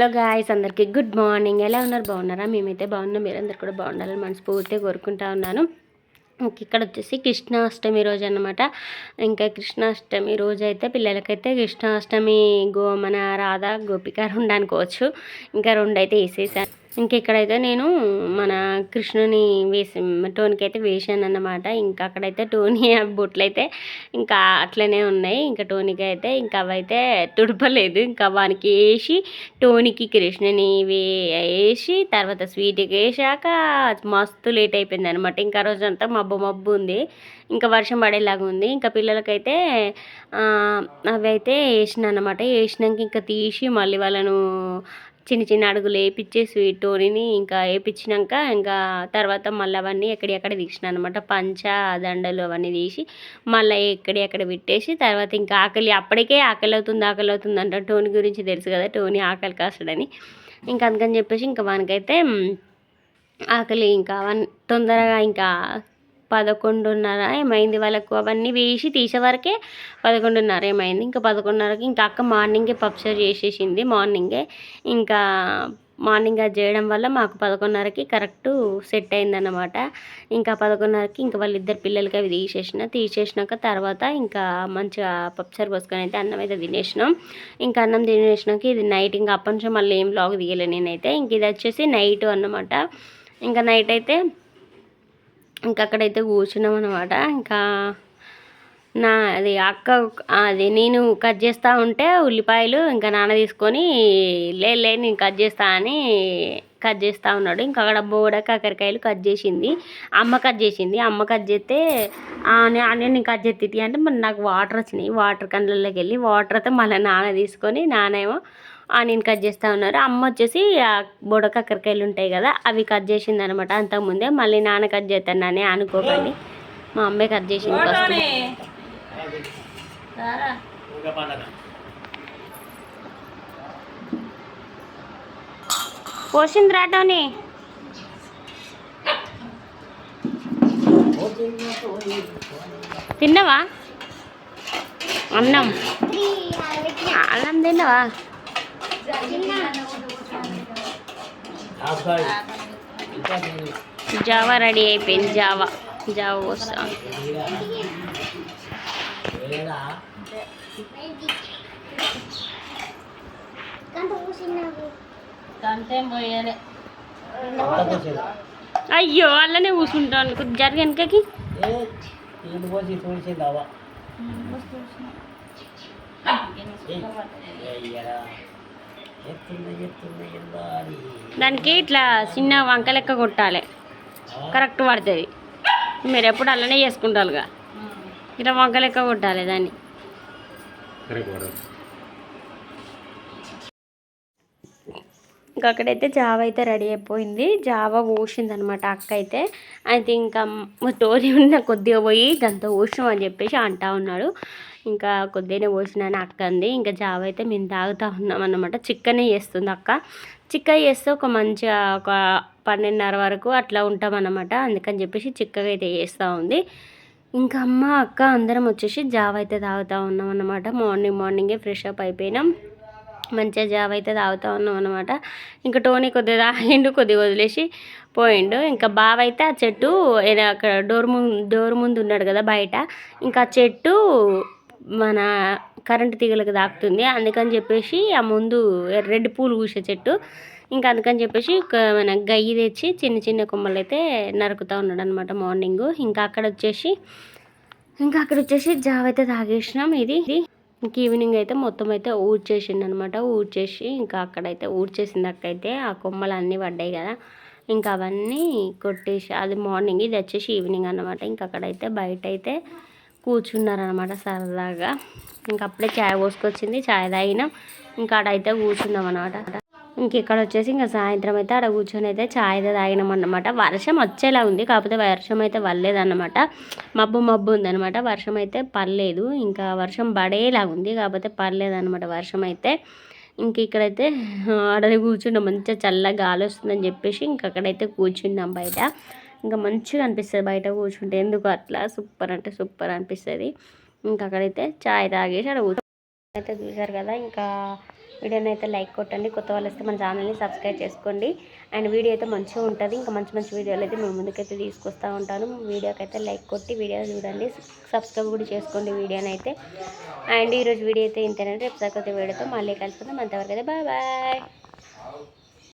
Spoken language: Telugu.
హలో గాయస్ అందరికీ గుడ్ మార్నింగ్ ఎలా ఉన్నారు? బాగున్నారా? మేమైతే బాగున్నాం. మీరందరూ కూడా బాగుండాలని మనస్ఫూర్తిగా కోరుకుంటా ఉన్నాను. ఇక్కడ వచ్చేసి కృష్ణాష్టమి రోజు అనమాట ఇంకా కృష్ణాష్టమి రోజు అయితే పిల్లలకైతే కృష్ణాష్టమి గో మన రాధా గోపిక రెండు అనుకోవచ్చు. ఇంకా రెండు అయితే వేసేసాను ఇంక ఇక్కడైతే నేను మన కృష్ణుని వేసి టోనీకి అయితే వేసాను అన్నమాట ఇంకా అక్కడైతే టోనీ బొట్లు అయితే ఇంకా అట్లనే ఉన్నాయి. ఇంకా టోనీకి అయితే ఇంకా అవైతే తుడపలేదు. ఇంకా వానికి వేసి టోనీకి కృష్ణుని వేసి తర్వాత స్వీట్కి వేసాక మస్తు లేట్ అయిపోయింది అనమాట ఇంకా రోజంతా మబ్బు మబ్బు ఉంది. ఇంకా వర్షం పడేలాగా ఉంది. ఇంకా పిల్లలకైతే అవి అయితే వేసిన అనమాట వేసినాక ఇంకా తీసి మళ్ళీ వాళ్ళను చిన్న చిన్న అడుగులు వేయించే స్వీట్ టోనీని ఇంకా వేయించినాక ఇంకా తర్వాత మళ్ళీ అవన్నీ ఎక్కడెక్కడ తీసిన అనమాట పంచ దండలు అవన్నీ తీసి మళ్ళీ ఎక్కడెక్కడ పెట్టేసి తర్వాత ఇంకా ఆకలి అప్పటికే ఆకలి అవుతుంది ఆకలి అవుతుంది అంట టోనీ గురించి తెలుసు కదా టోనీ ఆకలి కాస్తాడని ఇంకా అందుకని చెప్పేసి ఇంకా వానికైతే ఆకలి ఇంకా వన్ తొందరగా ఇంకా పదకొండున్నర ఏమైంది వాళ్ళకు? అవన్నీ వేసి తీసేవరకే పదకొండున్నర ఏమైంది. ఇంకా పదకొండున్నరకి ఇంకా అక్క మార్నింగే పప్చర్ చేసేసింది మార్నింగే. ఇంకా మార్నింగ్ అది చేయడం వల్ల మాకు పదకొండున్నరకి కరెక్ట్ సెట్ అయిందన్నమాట. ఇంకా పదకొండున్నరకి ఇంకా వాళ్ళిద్దరు పిల్లలకి అవి తీసేసిన. తీసేసినాక తర్వాత ఇంకా మంచిగా పప్చర్ పోసుకొని అయితే అన్నం అయితే తినేసినాం. ఇంకా అన్నం తినేసినాక ఇది నైట్ ఇంకా అప్పటి నుంచి మళ్ళీ ఏం లాగ్ తీయలే నేనైతే. ఇంక ఇది వచ్చేసి నైట్ అన్నమాట. ఇంకా నైట్ అయితే ఇంకా అక్కడైతే కూర్చున్నాం అనమాట ఇంకా నా అది అక్క అది నేను కట్ చేస్తూ ఉంటే ఉల్లిపాయలు ఇంకా నాన్న తీసుకొని లే లే నేను కట్ చేస్తా అని కట్ చేస్తూ ఉన్నాడు. ఇంకా అక్కడ బోడ కాకరకాయలు కట్ చేసింది. అమ్మ కట్ చేసింది. అమ్మ కట్ చేస్తే నేను కట్ చేస్తే అంటే మరి నాకు వాటర్ వచ్చినాయి. వాటర్ కండ్లలోకి వెళ్ళి వాటర్ అయితే మళ్ళీ నాన్న తీసుకొని నానేమో ఆనియన్ కట్ చేస్తూ ఉన్నారు. అమ్మ వచ్చేసి బుడ కాకరకాయలు ఉంటాయి కదా అవి కట్ చేసింది అనమాట అంతకుముందే. మళ్ళీ నాన్న కట్ చేస్తానని అనుకోకండి మా అమ్మే కట్ చేసింది పోసింది రాటోని తిన్నావా? అన్నం. అన్నం తిన్నావా? జావా రెడీ అయిపోయింది. జావా జావా వస్తా. అయ్యో అలానే కూర్చుంటాను జరిగి వెనకకి. దానికి ఇట్లా చిన్న వంక లెక్క కొట్టాలి. కరెక్ట్ పడుతుంది. మీరు ఎప్పుడు అలానే చేసుకుంటారుగా. ఇట్లా వంక లెక్క కొట్టాలి దాన్ని. ఇంకా అక్కడైతే జావ అయితే రెడీ అయిపోయింది. జావ పోసింది అనమాట అక్క అయితే అయితే ఇంకా స్టోరీ ఉన్న కొద్దిగా పోయి గంత పోసినాం అని చెప్పేసి అంటా ఉన్నాడు ఇంకా కొద్దిగానే పోసినాను అక్క అంది ఇంకా జావ అయితే మేము తాగుతూ ఉన్నాం అన్నమాట చిక్కనే చేస్తుంది అక్క. చిక్క చేస్తే ఒక మంచిగా ఒక పన్నెండున్నర వరకు అట్లా ఉంటామన్నమాట. అందుకని చెప్పేసి చిక్కగా అయితే చేస్తూ ఉంది. ఇంకా అమ్మ అక్క అందరం వచ్చేసి జావ అయితే తాగుతూ ఉన్నాం అన్నమాట మార్నింగ్ మార్నింగే ఫ్రెష్ అప్ అయిపోయినాం. మంచిగా జావ అయితే తాగుతూ ఉన్నాం అనమాట ఇంకా టోనీ కొద్దిగా తాగిండు కొద్దిగా వదిలేసి పోయిండు. ఇంకా బావ అయితే ఆ చెట్టు అక్కడ డోర్ ముందు డోర్ ముందు ఉన్నాడు కదా బయట. ఇంకా చెట్టు మన కరెంటు తీగలకు తాకుతుంది. అందుకని చెప్పేసి ఆ ముందు రెడ్ పూలు పూసే చెట్టు. ఇంకా అందుకని చెప్పేసి మన గయ్యి తెచ్చి చిన్న చిన్న కొమ్మలు అయితే నరుకుతూ ఉన్నాడు అనమాట మార్నింగ్. ఇంకా అక్కడ వచ్చేసి ఇంకా అక్కడ వచ్చేసి జావ అయితే తాగేసినాం. ఇది ఇంక ఈవినింగ్ అయితే మొత్తం అయితే ఊడ్చేసిండు అనమాట ఊడ్చేసి ఇంకా అక్కడైతే ఊడ్చేసింది అక్కడైతే ఆ కొమ్మలు అన్నీ పడ్డాయి కదా. ఇంకా అవన్నీ కొట్టేసి అది మార్నింగ్ ఇది వచ్చేసి ఈవినింగ్ అనమాట ఇంకా అక్కడైతే బయట అయితే కూర్చున్నారనమాట సరదాగా. ఇంకా అప్పుడే ఛాయ్ పోసుకొచ్చింది ఛాయ్ తాగినాం. ఇంకా ఆడైతే కూర్చున్నాం అనమాట ఇక్కడ వచ్చేసి ఇంకా సాయంత్రం అయితే ఆడ కూర్చొని అయితే ఛాయ్ అయితే తాగినాం అనమాట వర్షం వచ్చేలా ఉంది కాకపోతే వర్షం అయితే పడలేదన్నమాట. మబ్బు మబ్బు ఉందనమాట వర్షం అయితే పర్లేదు ఇంకా వర్షం పడేలా ఉంది కాకపోతే పడలేదన్నమాట వర్షం అయితే. ఇంక ఇక్కడైతే ఆడనే కూర్చున్నాం మంచిగా చల్లగా గాలి వస్తుందని చెప్పేసి ఇంక అక్కడైతే కూర్చున్నాం బయట. ఇంకా మంచిగా అనిపిస్తుంది బయట కూర్చుంటే ఎందుకు అట్లా సూపర్ అంటే సూపర్ అనిపిస్తుంది. ఇంకా అక్కడైతే చాయ్ తాగేసి అక్కడ కూర్చో అయితే చూసారు కదా ఇంకా వీడియోని అయితే లైక్ కొట్టండి. కొత్త వాళ్ళు వస్తే మన ఛానల్ని సబ్స్క్రైబ్ చేసుకోండి. అండ్ వీడియో అయితే మంచిగా ఉంటుంది. ఇంకా మంచి మంచి వీడియోలు అయితే మేము ముందుకైతే తీసుకొస్తూ ఉంటాను. వీడియోకి అయితే లైక్ కొట్టి వీడియో చూడండి. సబ్స్క్రైబ్ కూడా చేసుకోండి వీడియోని అయితే. అండ్ ఈరోజు వీడియో అయితే ఇంతేనండి. రేపు సరికొత్త వీడియోతో మళ్ళీ కలుసుకుందాం. అంతవరకు అయితే బాయ్ బాయ్.